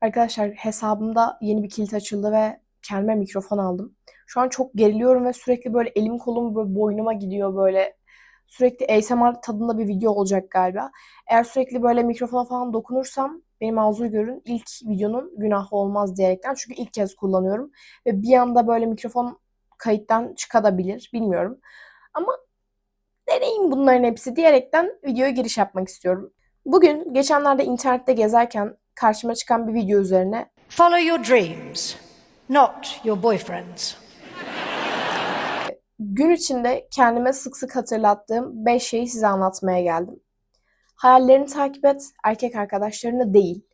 Arkadaşlar hesabımda yeni bir kilit açıldı ve kendime mikrofon aldım. Şu an çok geriliyorum ve sürekli böyle elim kolum böyle boynuma gidiyor böyle. Sürekli ASMR tadında bir video olacak galiba. Eğer sürekli böyle mikrofona falan dokunursam benim mazur görün. İlk videonun günahı olmaz diyerekten. Çünkü ilk kez kullanıyorum. Ve bir anda böyle mikrofon kayıttan çıkabilir. Bilmiyorum. Ama deneyim bunların hepsi diyerekten videoya giriş yapmak istiyorum. Bugün geçenlerde internette gezerken karşıma çıkan bir video üzerine Follow your dreams, not your boyfriend's. gün içinde kendime sık sık hatırlattığım 5 şeyi size anlatmaya geldim. Hayallerini takip et, erkek arkadaşlarını değil.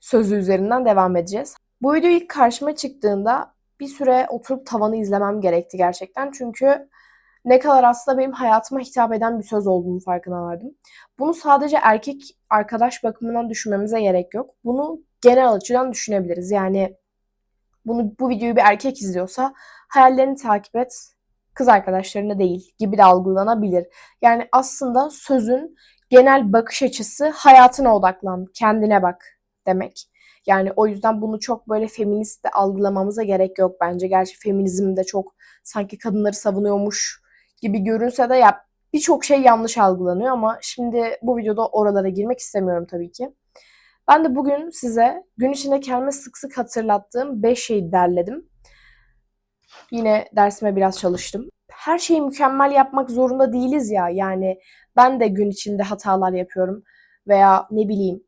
Sözü üzerinden devam edeceğiz. Bu video ilk karşıma çıktığında bir süre oturup tavanı izlemem gerekti gerçekten. Çünkü ne kadar aslında benim hayatıma hitap eden bir söz olduğunu farkına vardım. Bunu sadece erkek arkadaş bakımından düşünmemize gerek yok. Bunu genel açıdan düşünebiliriz. Yani bunu bu videoyu bir erkek izliyorsa hayallerini takip et, kız arkadaşlarına değil gibi de algılanabilir. Yani aslında sözün genel bakış açısı hayatına odaklan, kendine bak demek. Yani o yüzden bunu çok böyle feminist de algılamamıza gerek yok bence. Gerçi feminizm de çok sanki kadınları savunuyormuş gibi görünse de ya birçok şey yanlış algılanıyor ama şimdi bu videoda oralara girmek istemiyorum tabii ki. Ben de bugün size gün içinde kendime sık sık hatırlattığım 5 şeyi derledim. Yine dersime biraz çalıştım. Her şeyi mükemmel yapmak zorunda değiliz ya. Yani ben de gün içinde hatalar yapıyorum veya ne bileyim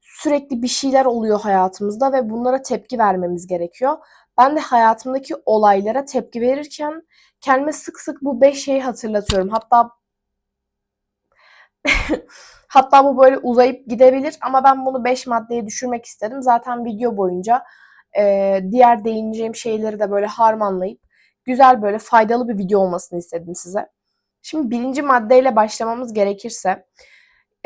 sürekli bir şeyler oluyor hayatımızda ve bunlara tepki vermemiz gerekiyor. Ben de hayatımdaki olaylara tepki verirken kendime sık sık bu 5 şeyi hatırlatıyorum. Hatta Hatta bu böyle uzayıp gidebilir ama ben bunu 5 maddeye düşürmek istedim. Zaten video boyunca e, diğer değineceğim şeyleri de böyle harmanlayıp güzel böyle faydalı bir video olmasını istedim size. Şimdi birinci maddeyle başlamamız gerekirse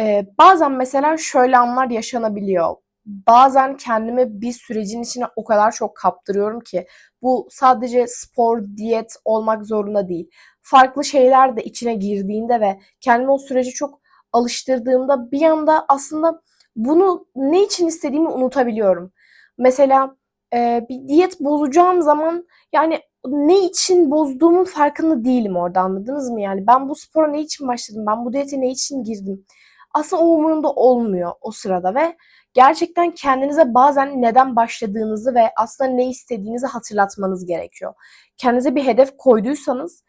e, bazen mesela şöyle anlar yaşanabiliyor. Bazen kendimi bir sürecin içine o kadar çok kaptırıyorum ki bu sadece spor, diyet olmak zorunda değil. Farklı şeyler de içine girdiğinde ve kendimi o süreci çok alıştırdığımda bir anda aslında bunu ne için istediğimi unutabiliyorum. Mesela e, bir diyet bozacağım zaman yani ne için bozduğumun farkında değilim orada anladınız mı? Yani ben bu spora ne için başladım? Ben bu diyete ne için girdim? Aslında o umurumda olmuyor o sırada ve gerçekten kendinize bazen neden başladığınızı ve aslında ne istediğinizi hatırlatmanız gerekiyor. Kendinize bir hedef koyduysanız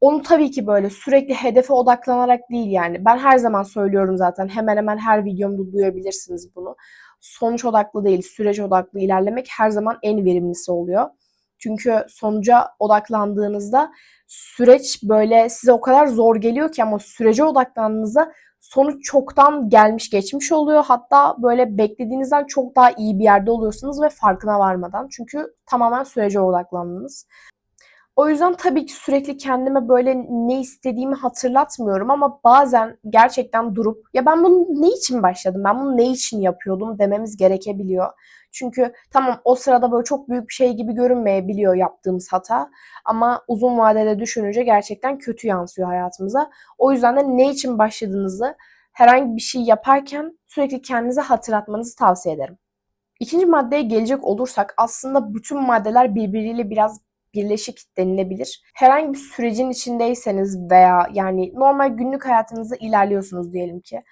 onu tabii ki böyle sürekli hedefe odaklanarak değil yani. Ben her zaman söylüyorum zaten. Hemen hemen her videomda duyabilirsiniz bunu. Sonuç odaklı değil, süreç odaklı ilerlemek her zaman en verimlisi oluyor. Çünkü sonuca odaklandığınızda süreç böyle size o kadar zor geliyor ki ama sürece odaklandığınızda sonuç çoktan gelmiş geçmiş oluyor. Hatta böyle beklediğinizden çok daha iyi bir yerde oluyorsunuz ve farkına varmadan. Çünkü tamamen sürece odaklandınız. O yüzden tabii ki sürekli kendime böyle ne istediğimi hatırlatmıyorum ama bazen gerçekten durup ya ben bunu ne için başladım, ben bunu ne için yapıyordum dememiz gerekebiliyor. Çünkü tamam o sırada böyle çok büyük bir şey gibi görünmeyebiliyor yaptığımız hata ama uzun vadede düşününce gerçekten kötü yansıyor hayatımıza. O yüzden de ne için başladığınızı herhangi bir şey yaparken sürekli kendinize hatırlatmanızı tavsiye ederim. İkinci maddeye gelecek olursak aslında bütün maddeler birbiriyle biraz birleşik denilebilir. Herhangi bir sürecin içindeyseniz veya yani normal günlük hayatınızda ilerliyorsunuz diyelim ki.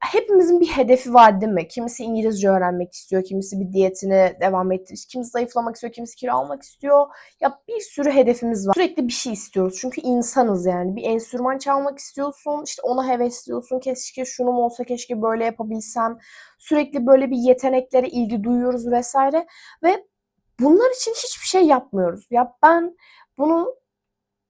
Hepimizin bir hedefi var değil mi? Kimisi İngilizce öğrenmek istiyor, kimisi bir diyetine devam ettirir, kimisi zayıflamak istiyor, kimisi kilo almak istiyor. Ya bir sürü hedefimiz var. Sürekli bir şey istiyoruz çünkü insanız yani. Bir enstrüman çalmak istiyorsun, işte ona hevesliyorsun. Keşke şunum olsa, keşke böyle yapabilsem. Sürekli böyle bir yeteneklere ilgi duyuyoruz vesaire. Ve bunlar için hiçbir şey yapmıyoruz. Ya ben bunu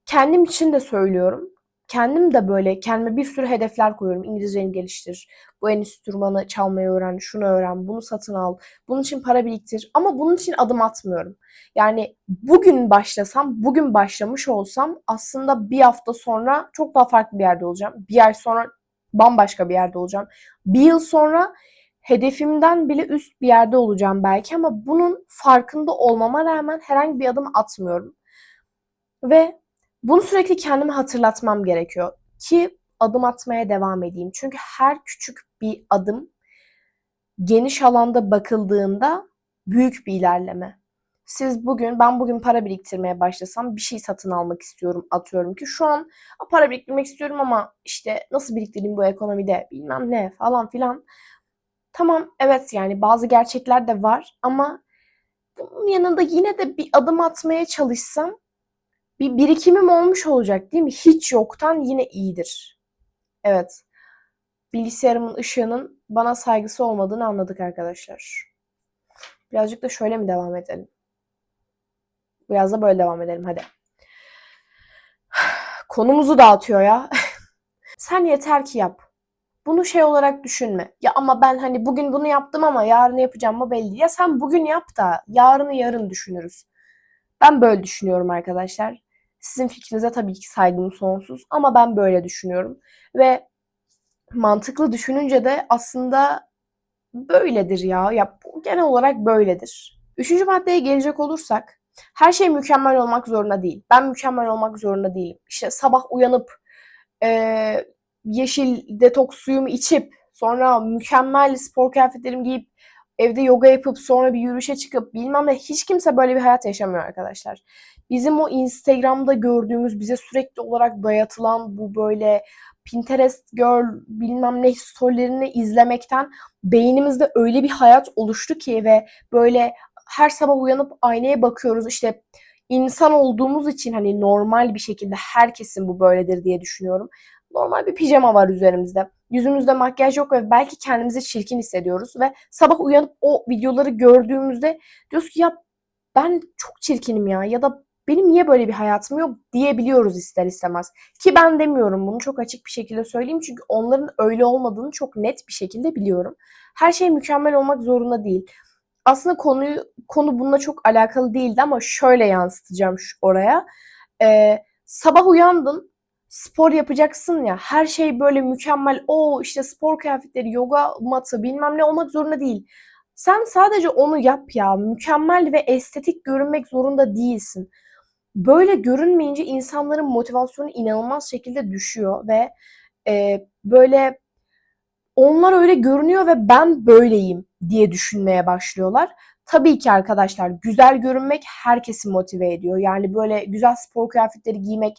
kendim için de söylüyorum. Kendim de böyle kendime bir sürü hedefler koyuyorum. İngilizceni geliştir, bu enstrümanı çalmayı öğren, şunu öğren, bunu satın al, bunun için para biriktir. Ama bunun için adım atmıyorum. Yani bugün başlasam, bugün başlamış olsam aslında bir hafta sonra çok daha farklı bir yerde olacağım. Bir ay sonra bambaşka bir yerde olacağım. Bir yıl sonra hedefimden bile üst bir yerde olacağım belki ama bunun farkında olmama rağmen herhangi bir adım atmıyorum. Ve bunu sürekli kendime hatırlatmam gerekiyor ki adım atmaya devam edeyim. Çünkü her küçük bir adım geniş alanda bakıldığında büyük bir ilerleme. Siz bugün, ben bugün para biriktirmeye başlasam bir şey satın almak istiyorum atıyorum ki şu an "A, para biriktirmek istiyorum ama işte nasıl biriktireyim bu ekonomide bilmem ne falan filan. Tamam evet yani bazı gerçekler de var ama bunun yanında yine de bir adım atmaya çalışsam bir birikimim olmuş olacak değil mi? Hiç yoktan yine iyidir. Evet. Bilgisayarımın ışığının bana saygısı olmadığını anladık arkadaşlar. Birazcık da şöyle mi devam edelim? Biraz da böyle devam edelim hadi. Konumuzu dağıtıyor ya. Sen yeter ki yap. Bunu şey olarak düşünme. Ya ama ben hani bugün bunu yaptım ama yarın yapacağım mı belli. Ya sen bugün yap da yarını yarın düşünürüz. Ben böyle düşünüyorum arkadaşlar. Sizin fikrinize tabii ki saygım sonsuz ama ben böyle düşünüyorum. Ve mantıklı düşününce de aslında böyledir ya. Ya bu genel olarak böyledir. Üçüncü maddeye gelecek olursak her şey mükemmel olmak zorunda değil. Ben mükemmel olmak zorunda değilim. İşte sabah uyanıp eee, yeşil detoks suyumu içip sonra mükemmel spor kıyafetlerimi giyip evde yoga yapıp sonra bir yürüyüşe çıkıp bilmem ne hiç kimse böyle bir hayat yaşamıyor arkadaşlar. Bizim o Instagram'da gördüğümüz bize sürekli olarak dayatılan bu böyle Pinterest girl bilmem ne storylerini izlemekten beynimizde öyle bir hayat oluştu ki ve böyle her sabah uyanıp aynaya bakıyoruz işte insan olduğumuz için hani normal bir şekilde herkesin bu böyledir diye düşünüyorum. Normal bir pijama var üzerimizde. Yüzümüzde makyaj yok ve belki kendimizi çirkin hissediyoruz ve sabah uyanıp o videoları gördüğümüzde diyoruz ki ya ben çok çirkinim ya ya da benim niye böyle bir hayatım yok diyebiliyoruz ister istemez. Ki ben demiyorum bunu çok açık bir şekilde söyleyeyim çünkü onların öyle olmadığını çok net bir şekilde biliyorum. Her şey mükemmel olmak zorunda değil. Aslında konuyu konu bununla çok alakalı değildi ama şöyle yansıtacağım şu, oraya. Ee, sabah uyandın, spor yapacaksın ya. Her şey böyle mükemmel. O işte spor kıyafetleri, yoga matı bilmem ne olmak zorunda değil. Sen sadece onu yap ya. Mükemmel ve estetik görünmek zorunda değilsin. Böyle görünmeyince insanların motivasyonu inanılmaz şekilde düşüyor ve e, böyle onlar öyle görünüyor ve ben böyleyim diye düşünmeye başlıyorlar. Tabii ki arkadaşlar güzel görünmek herkesi motive ediyor. Yani böyle güzel spor kıyafetleri giymek,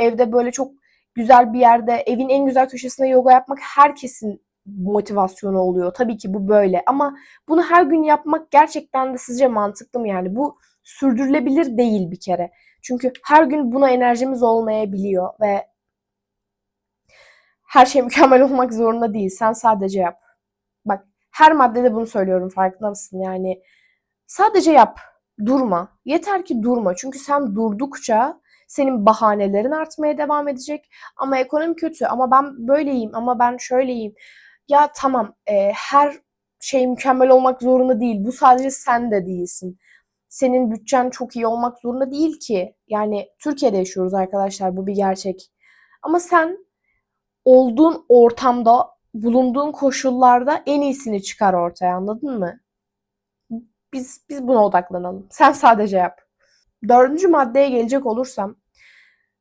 evde böyle çok güzel bir yerde, evin en güzel köşesinde yoga yapmak herkesin motivasyonu oluyor. Tabii ki bu böyle ama bunu her gün yapmak gerçekten de sizce mantıklı mı yani? Bu sürdürülebilir değil bir kere. Çünkü her gün buna enerjimiz olmayabiliyor ve her şey mükemmel olmak zorunda değil. Sen sadece yap. Bak her maddede bunu söylüyorum farkında mısın? Yani sadece yap. Durma. Yeter ki durma. Çünkü sen durdukça senin bahanelerin artmaya devam edecek. Ama ekonomi kötü. Ama ben böyleyim. Ama ben şöyleyim. Ya tamam e, her şey mükemmel olmak zorunda değil. Bu sadece sen de değilsin. Senin bütçen çok iyi olmak zorunda değil ki. Yani Türkiye'de yaşıyoruz arkadaşlar. Bu bir gerçek. Ama sen olduğun ortamda, bulunduğun koşullarda en iyisini çıkar ortaya anladın mı? Biz biz buna odaklanalım. Sen sadece yap. Dördüncü maddeye gelecek olursam,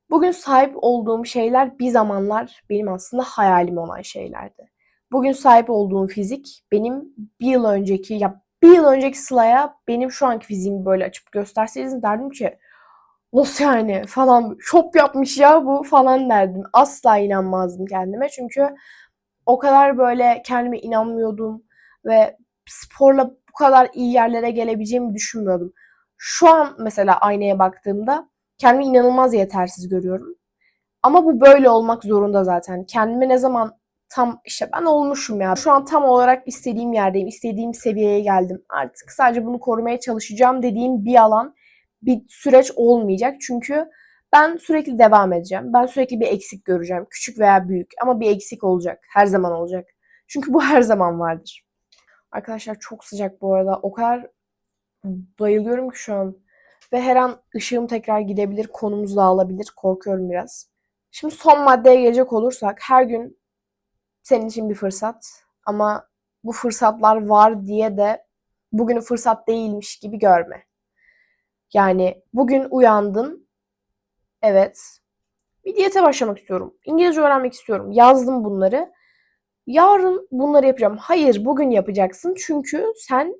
bugün sahip olduğum şeyler bir zamanlar benim aslında hayalim olan şeylerdi. Bugün sahip olduğum fizik benim bir yıl önceki, ya bir yıl önceki Sıla'ya benim şu anki fiziğimi böyle açıp gösterseydiniz derdim ki Nasıl yani falan şop yapmış ya bu falan derdim. Asla inanmazdım kendime çünkü o kadar böyle kendime inanmıyordum ve sporla bu kadar iyi yerlere gelebileceğimi düşünmüyordum. Şu an mesela aynaya baktığımda kendimi inanılmaz yetersiz görüyorum. Ama bu böyle olmak zorunda zaten. Kendime ne zaman tam işte ben olmuşum ya. Şu an tam olarak istediğim yerdeyim. istediğim seviyeye geldim. Artık sadece bunu korumaya çalışacağım dediğim bir alan bir süreç olmayacak. Çünkü ben sürekli devam edeceğim. Ben sürekli bir eksik göreceğim. Küçük veya büyük ama bir eksik olacak. Her zaman olacak. Çünkü bu her zaman vardır. Arkadaşlar çok sıcak bu arada. O kadar bayılıyorum ki şu an. Ve her an ışığım tekrar gidebilir, konumuz dağılabilir. Korkuyorum biraz. Şimdi son maddeye gelecek olursak her gün senin için bir fırsat. Ama bu fırsatlar var diye de bugünü fırsat değilmiş gibi görme. Yani bugün uyandın. Evet. Bir diyete başlamak istiyorum. İngilizce öğrenmek istiyorum. Yazdım bunları. yarın bunları yapacağım. Hayır, bugün yapacaksın. Çünkü sen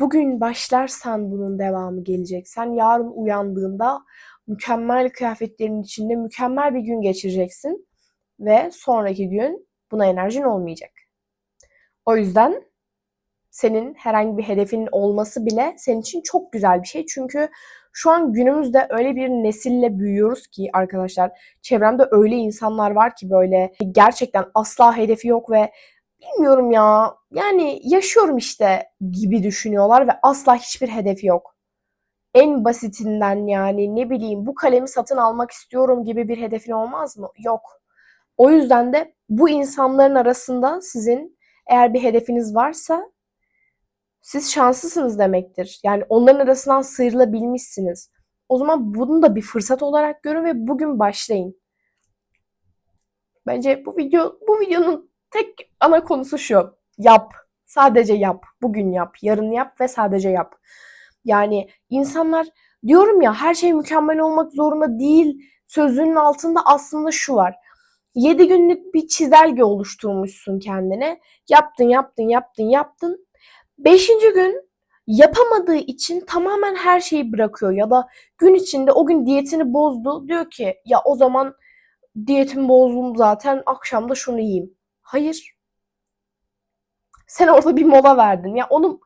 bugün başlarsan bunun devamı gelecek. Sen yarın uyandığında mükemmel kıyafetlerin içinde mükemmel bir gün geçireceksin ve sonraki gün buna enerjin olmayacak. O yüzden senin herhangi bir hedefinin olması bile senin için çok güzel bir şey. Çünkü şu an günümüzde öyle bir nesille büyüyoruz ki arkadaşlar çevremde öyle insanlar var ki böyle gerçekten asla hedefi yok ve bilmiyorum ya yani yaşıyorum işte gibi düşünüyorlar ve asla hiçbir hedefi yok. En basitinden yani ne bileyim bu kalemi satın almak istiyorum gibi bir hedefin olmaz mı? Yok. O yüzden de bu insanların arasında sizin eğer bir hedefiniz varsa siz şanslısınız demektir. Yani onların arasından sıyrılabilmişsiniz. O zaman bunu da bir fırsat olarak görün ve bugün başlayın. Bence bu video bu videonun tek ana konusu şu. Yap. Sadece yap. Bugün yap. Yarın yap ve sadece yap. Yani insanlar diyorum ya her şey mükemmel olmak zorunda değil. Sözünün altında aslında şu var. 7 günlük bir çizelge oluşturmuşsun kendine. Yaptın, yaptın, yaptın, yaptın. Beşinci gün yapamadığı için tamamen her şeyi bırakıyor ya da gün içinde o gün diyetini bozdu. Diyor ki ya o zaman diyetimi bozdum zaten akşam da şunu yiyeyim. Hayır. Sen orada bir mola verdin. Ya onun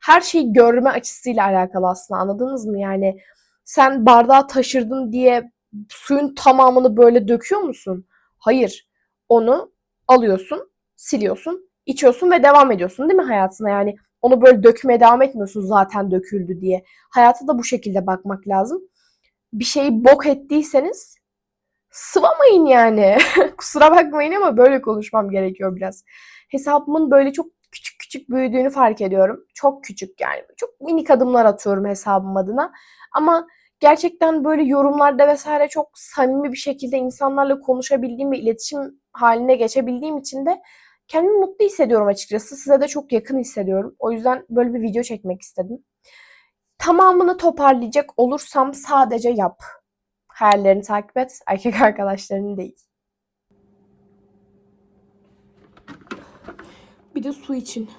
her şeyi görme açısıyla alakalı aslında anladınız mı? Yani sen bardağı taşırdın diye suyun tamamını böyle döküyor musun? Hayır. Onu alıyorsun, siliyorsun, içiyorsun ve devam ediyorsun değil mi hayatına? Yani onu böyle dökmeye devam etmiyorsun zaten döküldü diye. Hayata da bu şekilde bakmak lazım. Bir şeyi bok ettiyseniz sıvamayın yani. Kusura bakmayın ama böyle konuşmam gerekiyor biraz. Hesabımın böyle çok küçük küçük büyüdüğünü fark ediyorum. Çok küçük yani. Çok minik adımlar atıyorum hesabım adına. Ama gerçekten böyle yorumlarda vesaire çok samimi bir şekilde insanlarla konuşabildiğim ve iletişim haline geçebildiğim için de kendimi mutlu hissediyorum açıkçası. Size de çok yakın hissediyorum. O yüzden böyle bir video çekmek istedim. Tamamını toparlayacak olursam sadece yap. Hayallerini takip et, erkek arkadaşlarını değil. Bir de su için.